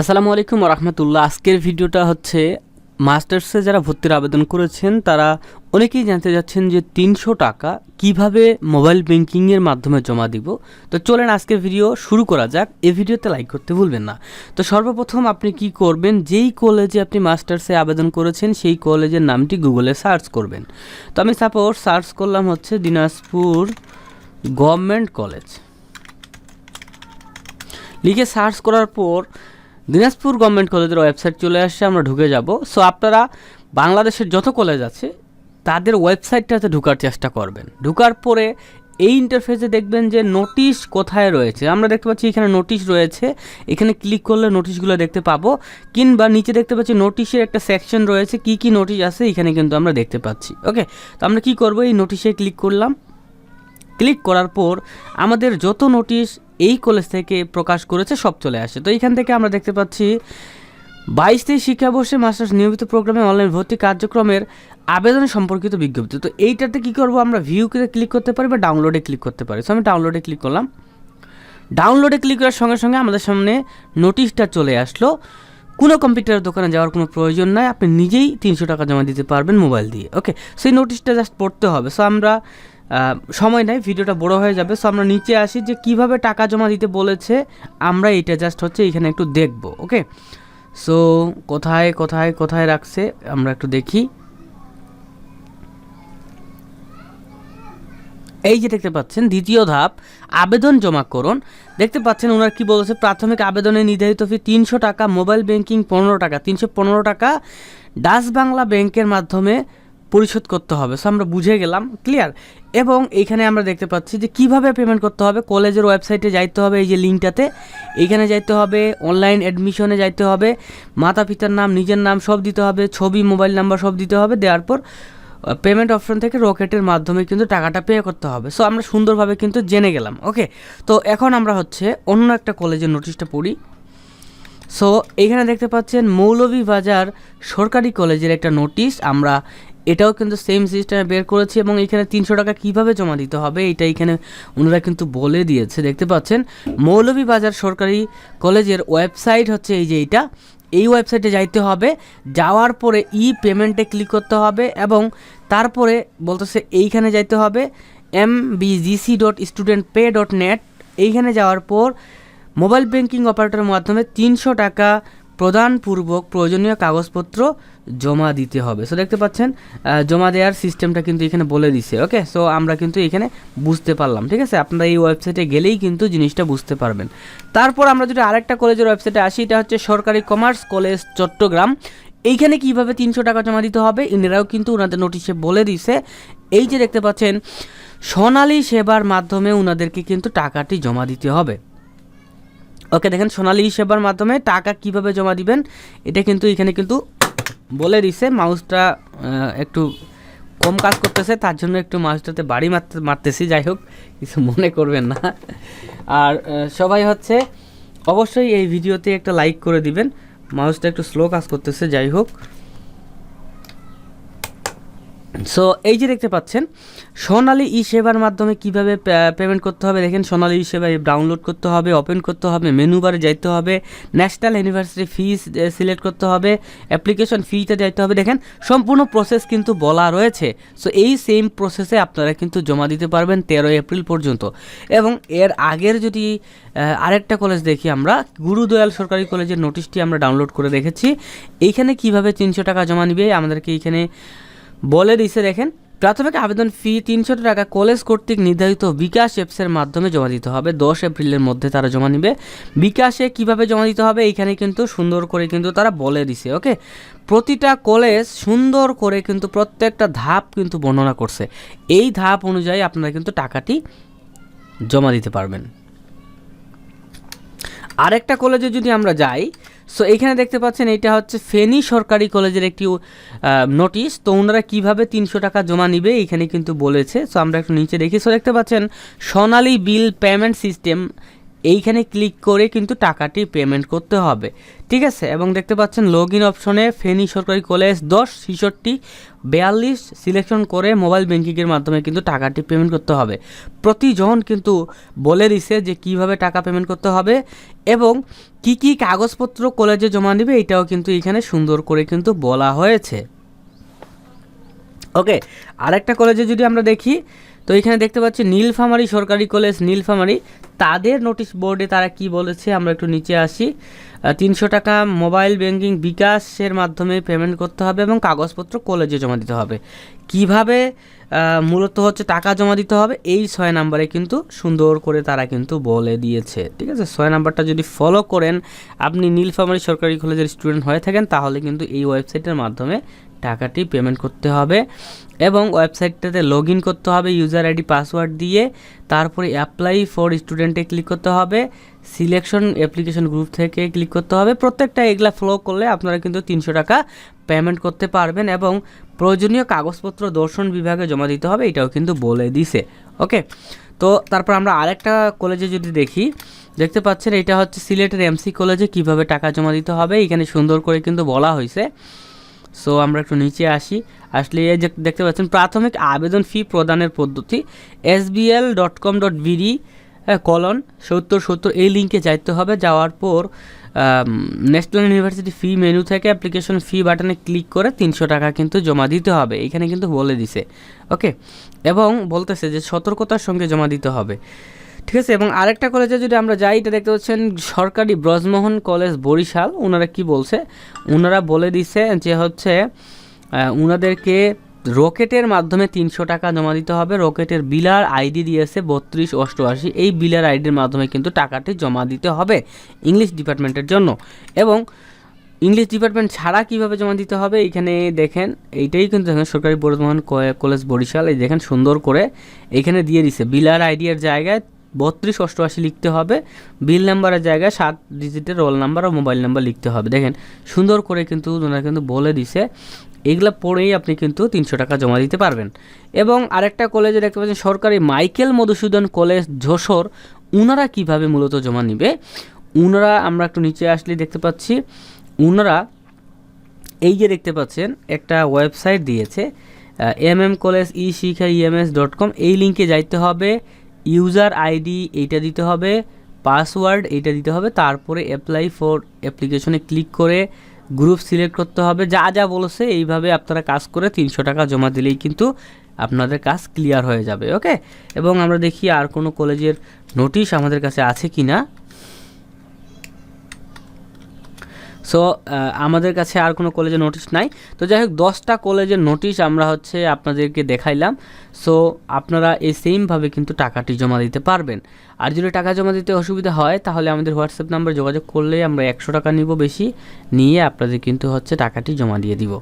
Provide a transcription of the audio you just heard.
আসসালামু আলাইকুম রহমতুল্লাহ আজকের ভিডিওটা হচ্ছে, মাস্টার্সে যারা ভর্তির আবেদন করেছেন, তারা অনেকেই জানতে যাচ্ছেন যে তিনশো টাকা কীভাবে মোবাইল ব্যাংকিংয়ের মাধ্যমে জমা দিব। তো চলেন আজকের ভিডিও শুরু করা যাক। এই ভিডিওতে লাইক করতে ভুলবেন না। তো সর্বপ্রথম আপনি কি করবেন, যেই কলেজে আপনি মাস্টার্সে আবেদন করেছেন, সেই কলেজের নামটি গুগলে সার্চ করবেন। তো আমি সাপোজ সার্চ করলাম হচ্ছে দিনাজপুর গভর্নমেন্ট কলেজ। লিখে সার্চ করার পর দিনাজপুর গভর্নমেন্ট কলেজের ওয়েবসাইট চলে আসছে আমরা ঢুকে যাব। সো আপনারা বাংলাদেশের যত কলেজ আছে, তাদের ওয়েবসাইটটাতে ঢোকার চেষ্টা করবেন। ঢুকার পরে এই ইন্টারফেসে দেখবেন যে নোটিশ কোথায় রয়েছে। আমরা দেখতে পাচ্ছি এখানে নোটিশ রয়েছে। এখানে ক্লিক করলে নোটিশগুলো দেখতে পাবো। কিংবা নিচে দেখতে পাচ্ছি নোটিশের একটা সেকশন রয়েছে, কি কি নোটিশ আছে এখানে কিন্তু আমরা দেখতে পাচ্ছি। ওকে তো আমরা কি করব? এই নোটিশে ক্লিক করলাম। ক্লিক করার পর আমাদের যত নোটিশ এই কলেজ থেকে প্রকাশ করেছে, সব চলে আসে। তো এখান থেকে আমরা দেখতে পাচ্ছি, বাইশ তেইশ শিক্ষাবর্ষে মাস্টার্স নিয়মিত প্রোগ্রামে অনলাইন ভর্তি কার্যক্রমের আবেদন সম্পর্কিত বিজ্ঞপ্তি। তো এইটাতে কী করব আমরা? ভিউকে ক্লিক করতে পারি বা ডাউনলোডে ক্লিক করতে পারি। সো আমি ডাউনলোডে ক্লিক করলাম। ডাউনলোডে ক্লিক করার সঙ্গে সঙ্গে আমাদের সামনে নোটিশটা চলে আসলো। কোনো কম্পিউটারের দোকানে যাওয়ার কোনো প্রয়োজন নাই। আপনি নিজেই তিনশো টাকা জমা দিতে পারবেন মোবাইল দিয়ে। ওকে সেই নোটিশটা জাস্ট পড়তে হবে। সো আমরা সময় নাই, ভিডিওটা বড় হয়ে যাবে। সো আমরা নিচে আসি যে কীভাবে টাকা জমা দিতে বলেছে। আমরা এটা জাস্ট হচ্ছে এখানে একটু দেখব ওকে সো কোথায় কোথায় কোথায় রাখছে, আমরা একটু দেখি। এই যে দেখতে পাচ্ছেন, দ্বিতীয় ধাপ, আবেদন জমা করুন। দেখতে পাচ্ছেন ওনার কি বলেছে, প্রাথমিক আবেদনে নির্ধারিত ফি তিনশো টাকা মোবাইল ব্যাংকিং পনেরো টাকা। তিনশো পনেরো টাকা ডাচ বাংলা ব্যাংকের মাধ্যমে পরিশোধ করতে হবে। সো আমরা বুঝে গেলাম ক্লিয়ার এবং এইখানে আমরা দেখতে পাচ্ছি যে কীভাবে পেমেন্ট করতে হবে, কলেজের ওয়েবসাইটে যাইতে হবে এই যে লিঙ্কটাতে এইখানে যাইতে হবে অনলাইন অ্যাডমিশনে যাইতে হবে মাতা পিতার নাম, নিজের নাম সব দিতে হবে, ছবি মোবাইল নাম্বার সব দিতে হবে, দেওয়ার পর পেমেন্ট অপশন থেকে রকেটের মাধ্যমে কিন্তু টাকাটা পে করতে হবে। সো আমরা সুন্দরভাবে কিন্তু জেনে গেলাম ওকে তো এখন আমরা হচ্ছে অন্য একটা কলেজের নোটিশটা পড়ি। সো এখানে দেখতে পাচ্ছেন মৌলভীবাজার সরকারি কলেজের একটা নোটিশ আমরা এটাও কিন্তু সেম সিস্টেমে বের করেছি এবং এখানে তিনশো টাকা কীভাবে জমা দিতে হবে, এটা এখানে ওনারা কিন্তু বলে দিয়েছে, দেখতে পাচ্ছেন? মৌলভীবাজার সরকারি কলেজের ওয়েবসাইট হচ্ছে এই যে এইটা। এই ওয়েবসাইটে যাইতে হবে, যাওয়ার পরে ই পেমেন্টে ক্লিক করতে হবে এবং তারপরে বলতেছে এইখানে যাইতে হবে M BGC dot student pay dot net এইখানে যাওয়ার পর মোবাইল ব্যাংকিং অপারেটরের মাধ্যমে তিনশো টাকা প্রদানপূর্বক প্রয়োজনীয় কাগজপত্র জমা দিতে হবে। সো দেখতে পাচ্ছেন জমা দেওয়ার সিস্টেমটা কিন্তু এখানে বলে দিছে ওকে সো আমরা কিন্তু এখানে বুঝতে পারলাম, ঠিক আছে? আপনারা এই ওয়েবসাইটে গেলেই কিন্তু জিনিসটা বুঝতে পারবেন। তারপর আমরা যদি আরেকটা কলেজের ওয়েবসাইটে আসি, এটা হচ্ছে সরকারি কমার্স কলেজ চট্টগ্রাম। এইখানে কীভাবে তিনশো টাকা জমা দিতে হবে ইনারাও কিন্তু ওনাদের নোটিশে বলে দিছে। এই যে দেখতে পাচ্ছেন, সোনালী সেবার মাধ্যমে ওনাদেরকে কিন্তু টাকাটি জমা দিতে হবে। ওকে, দেখেন সোনালি সেবার মাধ্যমে টাকা কীভাবে জমা দিবেন, এটা কিন্তু এখানে কিন্তু বলে দিছে। মাউসটা একটু কম কাজ করতেছে, তার জন্য একটু মাউসটাতে বাড়ি মারতে, মারতেছি, যাই হোক, কিছু মনে করবেন না। আর সবাই হচ্ছে অবশ্যই এই ভিডিওতে একটা লাইক করে দিবেন। মাউসটা একটু স্লো কাজ করতেছে, যাই হোক। সো এই যে দেখতে পাচ্ছেন, সোনালি ই সেবার মাধ্যমে কীভাবে পেমেন্ট করতে হবে? দেখেন, সোনালী ই সেবা ডাউনলোড করতে হবে ওপেন করতে হবে মেনু বারে যাইতে হবে ন্যাশনাল ইউনিভার্সিটি ফিস সিলেক্ট করতে হবে অ্যাপ্লিকেশন ফিতে যাইতে হবে। দেখেন, সম্পূর্ণ প্রসেস কিন্তু বলা রয়েছে। সো এই সেম প্রসেসে আপনারা কিন্তু জমা দিতে পারবেন তেরোই এপ্রিল পর্যন্ত। এবং এর আগের যদি আরেকটা কলেজ দেখি আমরা, গুরুদয়াল সরকারি কলেজের নোটিশটি আমরা ডাউনলোড করে রেখেছি এইখানে কীভাবে তিনশো টাকা জমা নিবে? আমাদেরকে এইখানে বলে দিছে দেখেন, প্রাথমিক আবেদন ফি তিনশো টাকা, কলেজ কর্তৃক নির্ধারিত বিকাশ অ্যাপসের মাধ্যমে জমা দিতে হবে। দশ এপ্রিলের মধ্যে তারা জমা নিবে। বিকাশে কীভাবে জমা দিতে হবে, এইখানে কিন্তু সুন্দর করে কিন্তু তারা বলে দিছে, ওকে? প্রতিটা কলেজ সুন্দর করে কিন্তু প্রত্যেকটা ধাপ কিন্তু বর্ণনা করছে। এই ধাপ অনুযায়ী আপনারা কিন্তু টাকাটি জমা দিতে পারবেন। আরেকটা কলেজে যদি আমরা যাই সো এখানে দেখতে পাচ্ছেন এটা হচ্ছে ফেনী সরকারি কলেজের একটি নোটিশ তো ওনারা কীভাবে তিনশো টাকা জমা নিবে এখানে কিন্তু বলেছে। সো আমরা একটু নিচে দেখি। সো দেখতে পাচ্ছেন, সোনালী বিল পেমেন্ট সিস্টেম এইখানে ক্লিক করে কিন্তু টাকাটি পেমেন্ট করতে হবে। ঠিক আছে? এবং দেখতে পাচ্ছেন লগ ইন অপশনে ফেনী সরকারি কলেজ দশ, ছেষট্টি, বিয়াল্লিশ সিলেকশন করে মোবাইল ব্যাঙ্কিংয়ের মাধ্যমে কিন্তু টাকাটি পেমেন্ট করতে হবে। প্রতিজন কিন্তু বলে দিছে যে কীভাবে টাকা পেমেন্ট করতে হবে এবং কি কি কাগজপত্র কলেজে জমা নেবে এটাও কিন্তু এখানে সুন্দর করে কিন্তু বলা হয়েছে। ওকে আরেকটা কলেজে যদি আমরা দেখি তো এখানে দেখতে পাচ্ছি নীলফামারী সরকারি কলেজ নীলফামারী। তাদের নোটিশ বোর্ডে তারা কি বলেছে আমরা একটু নিচে আসি। তিনশো টাকা মোবাইল ব্যাংকিং বিকাশের মাধ্যমে পেমেন্ট করতে হবে এবং কাগজপত্র কলেজে জমা দিতে হবে। কীভাবে মূলত হচ্ছে টাকা জমা দিতে হবে? এই ছয় নাম্বারে কিন্তু সুন্দর করে তারা কিন্তু বলে দিয়েছে, ঠিক আছে? ছয় নাম্বারটা যদি ফলো করেন, আপনি নীলফামারী সরকারি কলেজের স্টুডেন্ট হয়ে থাকেন, তাহলে কিন্তু এই ওয়েবসাইটের মাধ্যমে টাকাটি পেমেন্ট করতে হবে এবং ওয়েবসাইটটাতে লগ ইন করতে হবে ইউজার আইডি পাসওয়ার্ড দিয়ে। তারপরে অ্যাপ্লাই ফর স্টুডেন্টে ক্লিক করতে হবে। সিলেকশন অ্যাপ্লিকেশন গ্রুপ থেকে ক্লিক করতে হবে। প্রত্যেকটা এগুলা ফলো করলে আপনারা কিন্তু তিনশো টাকা পেমেন্ট করতে পারবেন এবং প্রয়োজনীয় কাগজপত্র দর্শন বিভাগে জমা দিতে হবে, এটাও কিন্তু বলে দিছে। ওকে তো তারপর আমরা আরেকটা কলেজে যদি দেখি, দেখতে পাচ্ছেন এটা হচ্ছে সিলেটের এমসি কলেজে কীভাবে টাকা জমা দিতে হবে, এখানে সুন্দর করে কিন্তু বলা হয়েছে সো আমরা একটু নিচে আসি। আসলে এই যে দেখতে পাচ্ছেন, প্রাথমিক আবেদন ফি প্রদানের পদ্ধতি SBL dot com dot BD colon সত্তর সত্তর, এই লিঙ্কে যাইতে হবে। যাওয়ার পর ন্যাশনাল ইউনিভার্সিটি ফি মেনু থেকে অ্যাপ্লিকেশন ফি বাটনে ক্লিক করে তিনশো টাকা কিন্তু জমা দিতে হবে। এখানে কিন্তু বলে দিছে। ওকে এবং বলতেছে যে সতর্কতার সঙ্গে জমা দিতে হবে। ঠিক আছে, এবং আরেকটা কলেজে যদি আমরা যাই, এটা দেখতে পাচ্ছেন সরকারি ব্রজমোহন কলেজ বরিশাল। ওনারা কি বলছে? ওনারা বলে দিছে যে হচ্ছে ওনাদেরকে রকেটের মাধ্যমে তিনশো টাকা জমা দিতে হবে। রকেটের বিলার আইডি দিয়েছে বত্রিশ অষ্টআশি। এই বিলার আইডির মাধ্যমে কিন্তু টাকাটি জমা দিতে হবে ইংলিশ ডিপার্টমেন্টের জন্য। এবং ইংলিশ ডিপার্টমেন্ট ছাড়া কীভাবে জমা দিতে হবে, এখানে দেখেন, এইটাই কিন্তু দেখেন সরকারি ক- কলেজ বরিশাল। এই দেখেন সুন্দর করে এখানে দিয়ে দিছে। বিলার আইডিয়ার জায়গায় বত্রিশ অষ্টআশি লিখতে হবে, বিল নাম্বারের জায়গায় সাত ডিজিটের রোল নাম্বার ও মোবাইল নাম্বার লিখতে হবে। দেখেন, সুন্দর করে কিন্তু ওনারা কিন্তু বলে দিছে, এগুলো পড়েই আপনি কিন্তু তিনশো টাকা জমা দিতে পারবেন। এবং আরেকটা কলেজে দেখতে পাচ্ছেন, সরকারি মাইকেল মধুসূদন কলেজ যশোর, উনারা কীভাবে মূলত জমা নিবে? উনারা, আমরা একটু নিচে আসলে দেখতে পাচ্ছি, উনারা এই যে দেখতে পাচ্ছেন, একটা ওয়েবসাইট দিয়েছে এম এম কলেজ ই শিক্ষা ইএমএস ডট কম এই লিঙ্কে যাইতে হবে। ইউজার আইডি এইটা দিতে হবে, পাসওয়ার্ড এইটা দিতে হবে, তারপরে অ্যাপ্লাই ফর অ্যাপ্লিকেশনে ক্লিক করে গ্রুপ সিলেক্ট করতে হবে। যা যা বলেছে এইভাবে আপনারা কাজ করে তিনশো টাকা জমা দিলেই কিন্তু আপনাদের কাজ ক্লিয়ার হয়ে যাবে ওকে এবং আমরা দেখি আর কোনো কলেজের নোটিশ আমাদের কাছে আছে কি না সো আমাদের কাছে আর কোনো কলেজের নোটিশ নাই। তো যাই হোক দশটা কলেজের নোটিশ আমরা হচ্ছে আপনাদেরকে দেখাইলাম। সো আপনারা এই সেমভাবে কিন্তু টাকাটি জমা দিতে পারবেন। আর যদি টাকা জমা দিতে অসুবিধা হয়, তাহলে আমাদের হোয়াটসঅ্যাপ নাম্বার যোগাযোগ করলে আমরা একশো টাকা নিব বেশি। নিয়ে আপনাদের কিন্তু হচ্ছে টাকাটি জমা দিয়ে দিব।